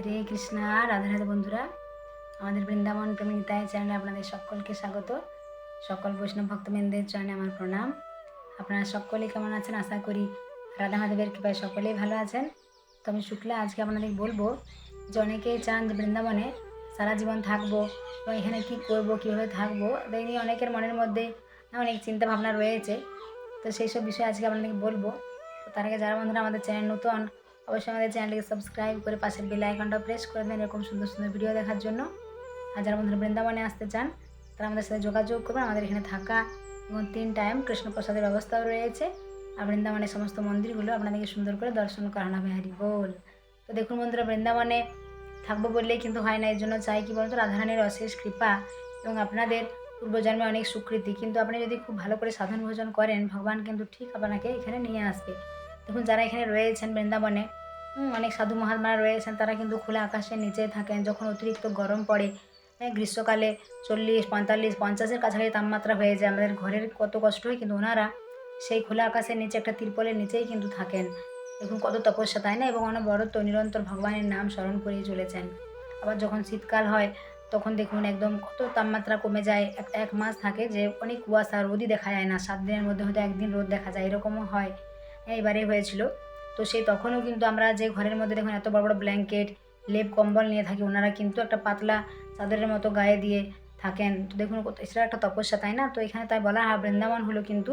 হরে কৃষ্ণা, রাধে রাধে বন্ধুরা। আমাদের বৃন্দাবন প্রেমিতায় চ্যানেলে আপনাদের সকলকে স্বাগত। সকল বৈষ্ণব ভক্তবৃন্দের চয়নে আমার প্রণাম। আপনারা সকলেই কেমন আছেন? আশা করি রাধা মাধবের কৃপায় সকলেই ভালো আছেন। তো আমি শুক্লা, আজকে আপনাদের বলব যে অনেকেই চান যে বৃন্দাবনে সারা জীবন থাকব এবং এখানে কী করব, কীভাবে থাকব তাই নিয়ে অনেকের মনের মধ্যে অনেক চিন্তা ভাবনা রয়েছে। তো সেই সব বিষয়ে আজকে আপনাদেরকে বলব। তো তার আগে যারা বন্ধুরা আমাদের চ্যানেল নতুন অবশ্যই আমাদের চ্যানেলটিকে সাবস্ক্রাইব করে পাশের বেল আইকনটা প্রেস করে দেন এরকম সুন্দর সুন্দর ভিডিও দেখার জন্য। আর যারা বন্ধুরা বৃন্দাবনে আসতে চান, তারা আমাদের সাথে যোগাযোগ করবেন। আমাদের এখানে থাকা এবং তিন টাইম কৃষ্ণপ্রসাদের ব্যবস্থাও রয়েছে। আর বৃন্দাবনের সমস্ত মন্দিরগুলো আপনাদেরকে সুন্দর করে দর্শন করানো হবে হারি বল। তো দেখুন বন্ধুরা, বৃন্দাবনে থাকব বললেই কিন্তু হয় না, এর জন্য চাই কি বলতো, রাধারানীর অশেষ কৃপা এবং আপনাদের পূর্বজন্মে অনেক স্বীকৃতি কিন্তু আপনি যদি খুব ভালো করে সাধন ভোজন করেন, ভগবান কিন্তু ঠিক আপনাকে এখানে নিয়ে আসবে। দেখুন যারা এখানে রয়েছেন বৃন্দাবনে অনেক সাধু মহাত্মারা রয়েছেন তারা কিন্তু খোলা আকাশের নিচে থাকেন। যখন অতিরিক্ত গরম পড়ে হ্যাঁ, গ্রীষ্মকালে চল্লিশ পঁয়তাল্লিশ পঞ্চাশের কাছাকাছি তাপমাত্রা হয়ে যায়। আমাদের ঘরের কত কষ্ট হয় কিন্তু ওনারা সেই খোলা আকাশের নিচে একটা তিরপলের নিচেই কিন্তু থাকেন। দেখুন কত তপস্যা তাই না? এবং অনবরত নিরন্তর ভগবানের নাম স্মরণ করেই চলেছেন। আবার যখন শীতকাল হয় তখন দেখুন একদম কত তাপমাত্রা কমে যায়। এক এক মাস থাকে যে অনেক কুয়াশা রোদই দেখা যায় না। সাত দিনের মধ্যে হয়তো একদিন রোদ দেখা যায় এরকমও হ্যাঁ, এবারে হয়েছিল। তো সেই তখনও কিন্তু আমরা যে ঘরের মধ্যে দেখুন এত বড় বড় ব্ল্যাঙ্কেট লেপ, কম্বল নিয়ে থাকি, ওনারা কিন্তু একটা পাতলা চাদরের মতো গায়ে দিয়ে থাকেন। তো দেখুন সেটা একটা তপস্যা, তাই না? তো এখানে তাই বলা হয় বৃন্দাবন হলো কিন্তু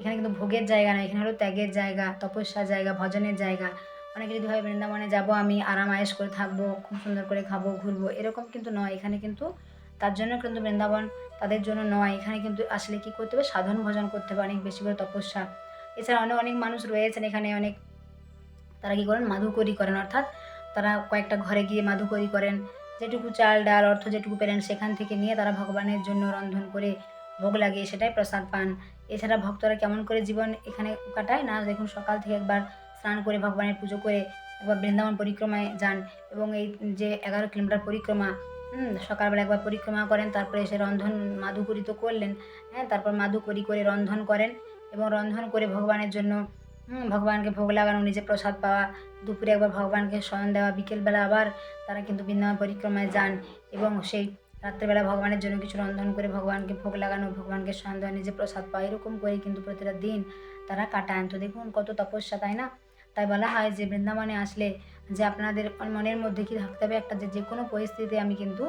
এখানে কিন্তু ভোগের জায়গা না এখানে হলো ত্যাগের জায়গা, তপস্যার জায়গা, ভজনের জায়গা। অনেকে যদি হয় বৃন্দাবনে যাব আমি, আরাম আয়েস করে থাকব, খুব সুন্দর করে খাব, ঘুরবো, এরকম কিন্তু নয়। এখানে কিন্তু তার জন্য কিন্তু বৃন্দাবন তাদের জন্য নয়। এখানে কিন্তু আসলে কি করতে হবে? সাধন ভজন করতে হবে, অনেক বেশি করে তপস্যা। এছাড়া অনেক অনেক মানুষ রয়েছেন এখানে, অনেক তারা কী করেন? মাধুকরি করেন, অর্থাৎ তারা কয়েকটা ঘরে গিয়ে মাধুকরি করেন। যেটুকু চাল, ডাল, অর্থ যেটুকু পেলেন সেখান থেকে নিয়ে তারা ভগবানের জন্য রন্ধন করে ভোগ লাগিয়ে সেটাই প্রসাদ পান। এছাড়া ভক্তরা কেমন করে জীবন এখানে কাটায় না? দেখুন সকাল থেকে একবার স্নান করে ভগবানের পুজো করে একবার বৃন্দাবন পরিক্রমায় যান এবং এই যে এগারো কিলোমিটার পরিক্রমা সকালবেলা একবার পরিক্রমা করেন, তারপরে এসে রন্ধন মাধুকরি তো করলেন হ্যাঁ তারপর মাধুকরি করে রন্ধন করেন। এবং রন্ধন করে ভগবানের জন্য ভগবানকে ভোগ লাগানো, নিজে প্রসাদ পাওয়া, দুপুরে একবার ভগবানকে শয়ন দেওয়া, বিকেলবেলা আবার তারা কিন্তু বৃন্দাবন পরিক্রমায় যান এবং সেই রাত্রেবেলা ভগবানের জন্য কিছু রন্ধন করে ভগবানকে ভোগ লাগানো, ভগবানকে শয়ন দেওয়া, নিজে প্রসাদ পাওয়া, এরকম করে কিন্তু প্রতিটা দিন তারা কাটান। তো দেখুন কত তপস্যা, তাই না? তাই বলা হয় যে বৃন্দাবনে আসলে যে আপনাদের মনের মধ্যে কি থাকতে হবে একটা, যে যে কোনো পরিস্থিতিতে আমি কিন্তু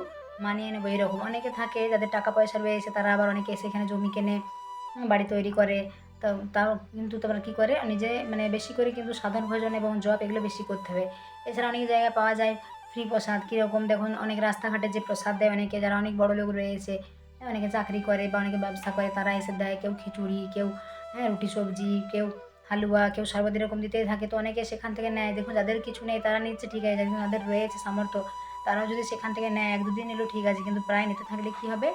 মানিয়ে নেব, এরকম অনেকে থাকে যাদের টাকা পয়সা রয়েছে, তারা আবার অনেকে এসে এখানে জমি কেনে, বাড়ি তৈরি করে তো তাও কিন্তু তারা কী করে? নিজে মানে বেশি করে কিন্তু সাধন ভোজন এবং জব এগুলো বেশি করতে হবে। এছাড়া অনেক জায়গায় পাওয়া যায় ফ্রি প্রসাদ। কীরকম? দেখুন, অনেক রাস্তাঘাটে যে প্রসাদ দেয় অনেকে, যারা অনেক বড় লোক রয়েছে, অনেকে চাকরি করে বা অনেকে ব্যবসা করে, তারা এসে দেয়। কেউ খিচুড়ি, কেউ হ্যাঁ রুটি সবজি, কেউ হালুয়া, কেউ শরবত এরকম দিতেই থাকে। তো অনেকে সেখান থেকে নেয়। দেখুন, যাদের কিছু নেই, তারা নিচ্ছে, ঠিক আছে। যাদের রয়েছে সামর্থ্য, তারাও যদি সেখান থেকে নেয়, এক দুদিন এলো ঠিক আছে। কিন্তু প্রায় নিতে থাকলে কী হবে?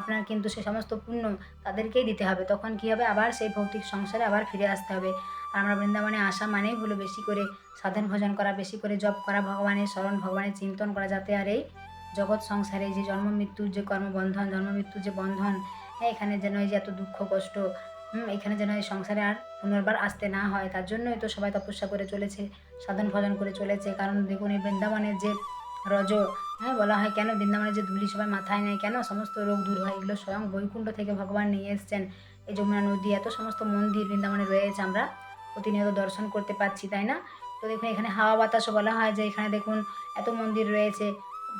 আপনার কিন্তু সে সমস্ত পুণ্য তাদেরকেই দিতে হবে। তখন কী হবে? আবার সেই ভৌতিক সংসারে আবার ফিরে আসতে হবে। আর আমরা বৃন্দাবনে আসা মানেই হলো বেশি করে সাধন ভজন করা, বেশি করে জপ করা, ভগবানের স্মরণ, ভগবানের চিন্তন করা, যাতে আর এই জগৎ সংসারে যে জন্ম মৃত্যুর যে কর্মবন্ধন, জন্ম মৃত্যুর যে বন্ধন হ্যাঁ এখানে যেন এই যে এত দুঃখ, কষ্ট এখানে যেন এই সংসারে আর পুনর্বার আসতে না হয়, তার জন্যই তো সবাই তপস্যা করে চলেছে, সাধন ভজন করে চলেছে। কারণ দেখুন এই বৃন্দাবনের যে রজ হ্যাঁ বলা হয় কেন বৃন্দাবনের যে ধুলি সবাই মাথায় নেয় কেন সমস্ত রোগ দূর হয়? এগুলো স্বয়ং বৈকুণ্ঠ থেকে ভগবান নিয়ে এসছেন। এই যমুনা নদী, এত সমস্ত মন্দির বৃন্দাবনে রয়েছে, আমরা প্রতিনিয়ত দর্শন করতে পাচ্ছি তাই না? তো দেখুন, এখানে হাওয়া বাতাসও বলা হয় যে এখানে দেখুন, এত মন্দির রয়েছে,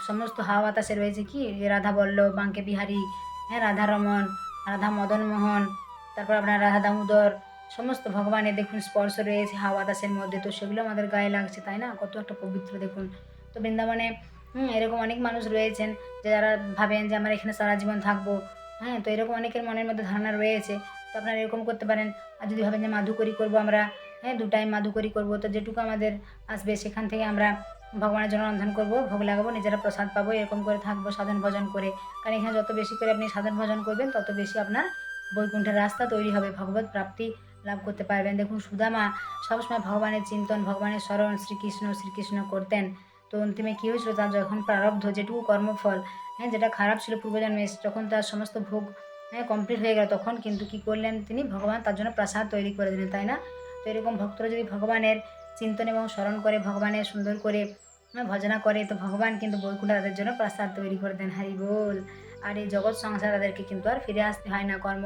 সমস্ত হাওয়া বাতাসে রয়েছে কি? রাধা বল্লভ বাঙ্কে বিহারী হ্যাঁ রাধা রমন রাধা মদন মোহন, তারপর আপনার রাধা দামোদর সমস্ত ভগবানের দেখুন স্পর্শ রয়েছে হাওয়া বাতাসের মধ্যে। তো সেগুলো আমাদের গায়ে লাগছে, তাই না? কত একটা পবিত্র দেখুন। তো বৃন্দাবনে হুম, এরকম অনেক মানুষ রয়েছেন যে যারা ভাবেন যে আমরা এখানে সারা জীবন থাকব। হ্যাঁ তো এরকম অনেকের মনের মধ্যে ধারণা রয়েছে। তো আপনারা এরকম করতে পারেন। আর যদি ভাবেন যে মাধুকরি করব আমরা হ্যাঁ দু টাইম মাধুকরি করব তো যেটুকু আমাদের আসবে সেখান থেকে আমরা ভগবানের জন্য রন্ধন করব ভোগ লাগাবো নিজেরা প্রসাদ পাবো এরকম করে থাকব সাধন ভজন করে। কারণ এখানে যত বেশি করে আপনি সাধন ভজন করবেন তত বেশি আপনার বৈকুণ্ঠের রাস্তা তৈরি হবে ভগবত প্রাপ্তি লাভ করতে পারবেন। দেখুন সুদামা সবসময় ভগবানের চিন্তন ভগবানের স্মরণ শ্রীকৃষ্ণ শ্রীকৃষ্ণ করতেন। তো অন্তিমে কী হয়েছিল? তার যখন প্রারব্ধ, যেটুকু কর্মফল হ্যাঁ যেটা খারাপ ছিল পূর্বজন্মে যখন তার সমস্ত ভোগ হ্যাঁ কমপ্লিট হয়ে গেল, তখন কিন্তু কী করলেন তিনি? ভগবান তার জন্য প্রাসাদ তৈরি করে দিলেন, তাই না? তো এরকম ভক্তরা যদি ভগবানের চিন্তন এবং স্মরণ করে, ভগবানের সুন্দর করে মানে ভজনা করে, তো ভগবান কিন্তু বৈকুণ্ঠ তাদের জন্য প্রাসাদ তৈরি করে দেন। হারি বল! আর এই জগৎ সংসার তাদেরকে কিন্তু আর ফিরে আসতে হয় না। কর্ম,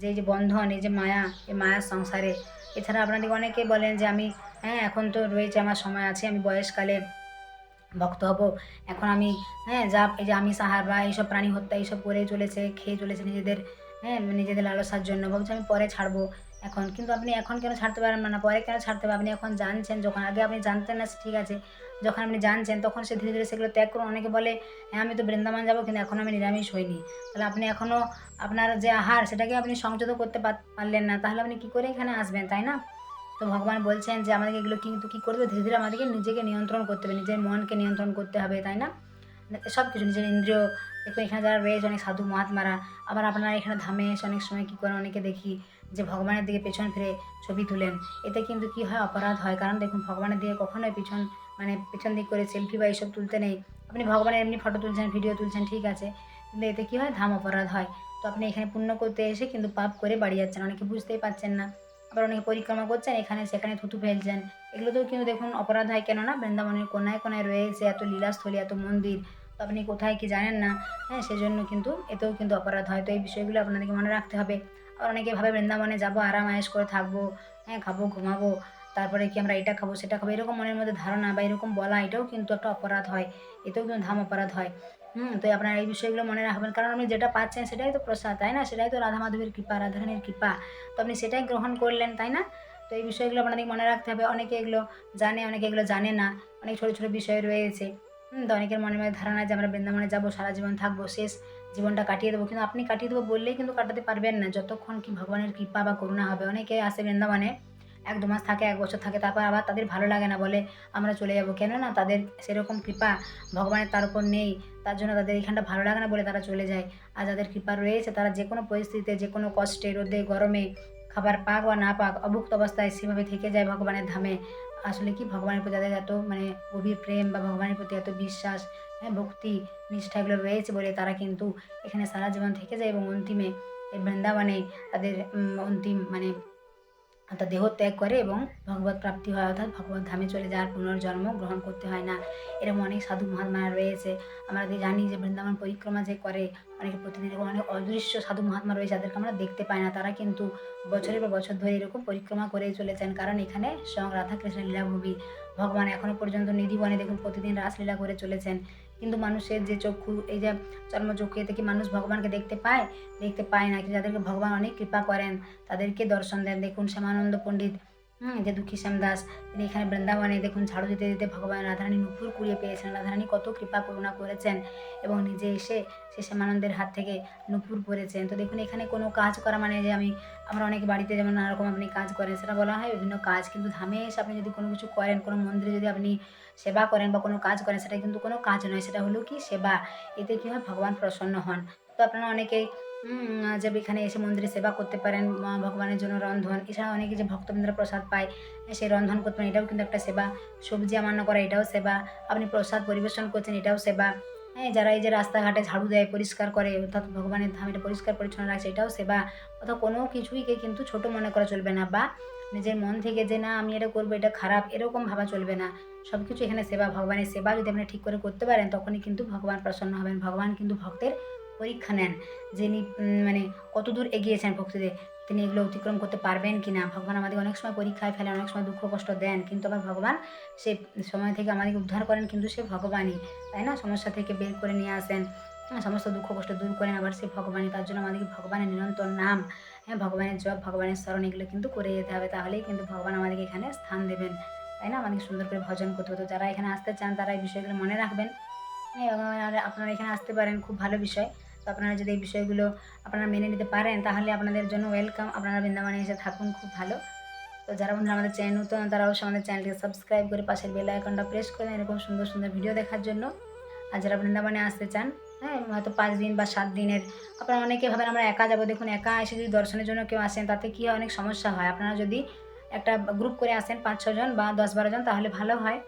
যে যে বন্ধন, এই যে মায়া, এই মায়ার সংসারে। এছাড়া আপনাদের অনেকে বলেন যে আমি হ্যাঁ এখন তো রয়েছে, আমার সময় আছে, আমি বয়সকালে ভক্ত হব। এখন আমি হ্যাঁ যা, এই যে আমি সাহার বা এইসব প্রাণী হত্যা এইসব করে চলেছে, খেয়ে চলেছে নিজেদের হ্যাঁ নিজেদের লালসার জন্য। ভাবছি আমি পরে ছাড়বো এখন। কিন্তু আপনি এখন কেন ছাড়তে পারেন না? পরে কেন ছাড়তে পারবেন আপনি এখন জানছেন, যখন আগে আপনি জানতেন না ঠিক আছে। যখন আপনি জানছেন, তখন সে ধীরে ধীরে সেগুলো ত্যাগ করুন। অনেকে বলে হ্যাঁ আমি তো বৃন্দাবন যাব কিন্তু এখন আমি নিরামিষ হইনি। তাহলে আপনি এখনও আপনার যে আহার, সেটাকে আপনি সংযত করতে পারলেন না। তাহলে আপনি কী করে এখানে আসবেন, তাই না? তো ভগবান বলছেন যে আমাদেরকে এগুলো কিন্তু কী করতে ধীরে ধীরে আমাদেরকে নিজেকে নিয়ন্ত্রণ করতে হবে, নিজের মনকে নিয়ন্ত্রণ করতে হবে, তাই না? সব কিছু, নিজের ইন্দ্রিয়। দেখুন, এখানে যারা রয়েছে, অনেক সাধু মহাত্মারা, আবার আপনারা এখানে ধামে এসে অনেক সময় কী করে অনেকে দেখি যে ভগবানের দিকে পেছন ফিরে ছবি তুলেন। এতে কিন্তু কি হয়? অপরাধ হয়। কারণ দেখুন, ভগবানের দিকে কখনোই পিছন মানে পেছন দিক করে সেলফি বা এইসব তুলতে নেই। আপনি ভগবানের এমনি ফটো তুলছেন, ভিডিও তুলছেন, ঠিক আছে। কিন্তু এতে কী হয়? ধাম অপরাধ হয়। তো আপনি এখানে পুণ্য করতে এসে কিন্তু পাপ করে বাড়ি যাচ্ছেন। অনেকে বুঝতেই পারছেন না। আবার অনেকে পরিক্রমা করছেন, এখানে সেখানে থুতু ফেলছেন। এগুলোতেও কিন্তু দেখুন অপরাধ হয়। কেননা বৃন্দাবনের কোনায় কোনায় রয়েছে এত লীলাস্থলী, এত মন্দির। তো আপনি কোথায় কি জানেন না? হ্যাঁ সেজন্য কিন্তু এতেও কিন্তু অপরাধ হয়। তো এই বিষয়গুলো আপনাদেরকে মনে রাখতে হবে। আর অনেকে ভাবে বৃন্দাবনে যাব আরাম আয়েস করে থাকব হ্যাঁ খাব, ঘুমাবো, তারপরে কি আমরা এটা খাব, সেটা খাব, এরকম মনের মধ্যে ধারণা বা এরকম বলা এটাও কিন্তু একটা অপরাধ হয়। এতেও কিন্তু ধাম অপরাধ হয়। হুম তো আপনারা এই বিষয়গুলো মনে রাখবেন। কারণ আপনি যেটা পাচ্ছেন সেটাই তো প্রসাদ তাই না? সেটাই তো রাধা মাধবের কৃপা রাধারানীর কৃপা। তো আপনি সেটাই গ্রহণ করলেন তাই না? তো এই বিষয়গুলো আপনাদের মনে রাখতে হবে। অনেকে এগুলো জানে অনেকে এগুলো জানে না। অনেক ছোটো ছোটো বিষয় রয়েছে। হুম, তো অনেকের মনে মনে ধারণা যে আমরা বৃন্দাবনে যাব সারা জীবন থাকব শেষ জীবনটা কাটিয়ে দেবো। কিন্তু আপনি কাটিয়ে দেবো বললেই কিন্তু কাটাতে পারবেন না। যতক্ষণ কি ভগবানের কৃপা বা করুণা হবে। অনেকে আসে বৃন্দাবনে এক দু মাস থাকে, এক বছর থাকে, তারপর আবার তাদের ভালো লাগে না, বলে আমরা চলে যাব। কেন না তাদের সেরকম কৃপা ভগবানের তার উপর নেই, তার জন্য তাদের এখানটা ভালো লাগে না বলে তারা চলে যায়। আর যাদের কৃপা রয়েছে, তারা যে কোনো পরিস্থিতিতে, যে কোনো কষ্টে, রোদে, গরমে খাবার পাক বা না পাক, অভুক্ত অবস্থায় সেভাবে থেকে যায় ভগবানের ধামে। আসলে কি ভগবানের প্রতি তাদের এত মানে গভীর প্রেম বা ভগবানের প্রতি এত বিশ্বাস হ্যাঁ ভক্তি, নিষ্ঠা এগুলো রয়েছে বলে তারা কিন্তু এখানে সারা জীবন থেকে যায় এবং অন্তিমে এই বৃন্দাবনে তাদের অন্তিম মানে অর্থাৎ দেহ ত্যাগ করে এবং ভগবত প্রাপ্তি হয়, অর্থাৎ ভগবত ধামে চলে যাওয়ার পুনর্জন্ম গ্রহণ করতে হয় না। এরকম অনেক সাধু মহাত্মারা রয়েছে। আমরা জানি যে বৃন্দাবন পরিক্রমা যে করে, অনেকে প্রতিদিন এরকম অনেক অদৃশ্য সাধু মহাত্মা রয়েছে যাদেরকে আমরা দেখতে পাই না। তারা কিন্তু বছরের পর বছর ধরে এরকম পরিক্রমা করে চলেছেন। কারণ এখানে স্বয়ং রাধাকৃষ্ণ লীলাভূমি। ভগবান এখনও পর্যন্ত নিধিবনে দেখুন প্রতিদিন রাসলীলা করে চলেছেন। কিন্তু মানুষের যে চক্ষু, এই যে চর্মচক্ষু, এতে কি মানুষ ভগবানকে দেখতে পায়? দেখতে পায় না। কিন্তু যাদেরকে ভগবান অনেক কৃপা করেন, তাদেরকে দর্শন দেন। দেখুন শ্যামানন্দ পণ্ডিত হুম যে দুঃখী শ্যামদাস তিনি এখানে বৃন্দাবনে দেখুন ঝাড়ু দিতে দিতে ভগবান রাধারানী নুপুর কুড়িয়ে পেয়েছেন। রাধারানী কত কৃপা করুণা করেছেন এবং নিজে এসে সে শ্যামানন্দের হাত থেকে নুপুর পরেছেন। তো দেখুন, এখানে কোনো কাজ করা মানে যে আমি, আমরা অনেক বাড়িতে যেমন নানা রকম আপনি কাজ করেন, সেটা বলা হয় বিভিন্ন কাজ। কিন্তু ধামে এসে আপনি যদি কোনো কিছু করেন, কোনো মন্দিরে যদি আপনি সেবা করেন বা কোনো কাজ করেন, সেটা কিন্তু কোনো কাজ নয়, সেটা হলো কি সেবা। এতে কী হয়? ভগবান প্রসন্ন হন। তো আপনারা অনেকেই যে এখানে এসে মন্দিরে সেবা করতে পারেন ভগবানের জন্য রন্ধন। এছাড়া অনেকে যে ভক্তবৃন্দরা প্রসাদ পায় সেই রন্ধন করতে পারেন, এটাও কিন্তু একটা সেবা। সবজি আমান্য করা, এটাও সেবা। আপনি প্রসাদ পরিবেশন করছেন, এটাও সেবা। হ্যাঁ যারা এই যে রাস্তাঘাটে ঝাড়ু দেয়, পরিষ্কার করে, অর্থাৎ ভগবানের ধাম এটা পরিষ্কার পরিচ্ছন্ন রাখছে, এটাও সেবা। অর্থাৎ কোনো কিছুইকে কিন্তু ছোট মনে করা চলবে না, বা নিজের মন থেকে যে, না, আমি এটা করব, এটা খারাপ, এরকম ভাবা চলবে না। সব কিছু এখানে সেবা, ভগবানের সেবা যদি আপনি ঠিক করে করতে পারেন, তখনই কিন্তু ভগবান প্রসন্ন হবেন। ভগবান কিন্তু ভক্তের পরীক্ষা নেন যিনি মানে কতদূর এগিয়েছেন ভক্তিদের তিনি এগুলো অতিক্রম করতে পারবেন কি না ভগবান আমাদের অনেক সময় পরীক্ষায় ফেলেন অনেক সময় দুঃখ কষ্ট দেন কিন্তু আবার ভগবান সে সময় থেকে আমাদেরকে উদ্ধার করেন কিন্তু সে ভগবানই তাই না? সমস্যা থেকে বের করে নিয়ে আসেন সমস্ত দুঃখ কষ্ট দূর করেন আবার সে ভগবানই তার জন্য আমাদেরকে ভগবানের নিরন্তর নাম হ্যাঁ ভগবানের জপ ভগবানের স্মরণ এগুলো কিন্তু করে যেতে হবে তাহলেই কিন্তু ভগবান আমাদেরকে এখানে স্থান দেবেন তাই না? আমাদেরকে সুন্দর করে ভজন করতে হতো যারা এখানে আসতে চান তারা এই বিষয়গুলো মনে রাখবেন। হ্যাঁ, আপনারা এখানে আসতে পারেন খুব ভালো বিষয়। তো আপনারা যদি এই বিষয়গুলো আপনারা মেনে নিতে পারেন, তাহলে আপনাদের জন্য ওয়েলকাম আপনারা বৃন্দাবনে এসে থাকুন, খুব ভালো। তো যারা বন্ধুরা আমাদের চ্যানেল নতুন তারা অবশ্যই আমাদের চ্যানেলকে সাবস্ক্রাইব করে পাশের বেল আইকনটা প্রেস করে দেন এরকম সুন্দর সুন্দর ভিডিও দেখার জন্য। আর যারা বৃন্দাবনে আসতে চান হ্যাঁ হয়তো পাঁচ দিন বা সাত দিনের, আপনারা অনেকে ভাবেন আমরা একা যাব। দেখুন, একা এসে যদি দর্শনের জন্য কেউ আসেন, তাতে কী হয়? অনেক সমস্যা হয়। আপনারা যদি একটা গ্রুপ করে আসেন, পাঁচ ছজন বা দশ, বারো জন, তাহলে ভালো হয়।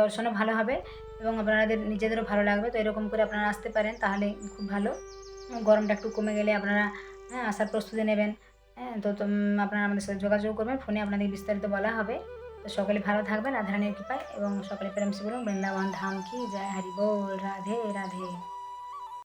দর্শনও ভালো হবে। এবং আপনাদের নিজেদেরও ভালো লাগবে। তো এরকম করে আপনারা আসতে পারেন, তাহলে খুব ভালো। গরমটা একটু কমে গেলে আপনারা হ্যাঁ আসার প্রস্তুতি নেবেন। হ্যাঁ তো আপনারা আমাদের সাথে যোগাযোগ করবেন। ফোনে আপনাদের বিস্তারিত বলা হবে। তো সকলে ভালো থাকবেন। রাধারানীর কৃপায় এবং সকলে প্রেমসি বলুন। বৃন্দাবন ধাম কি জয়। হরি বল। রাধে রাধে।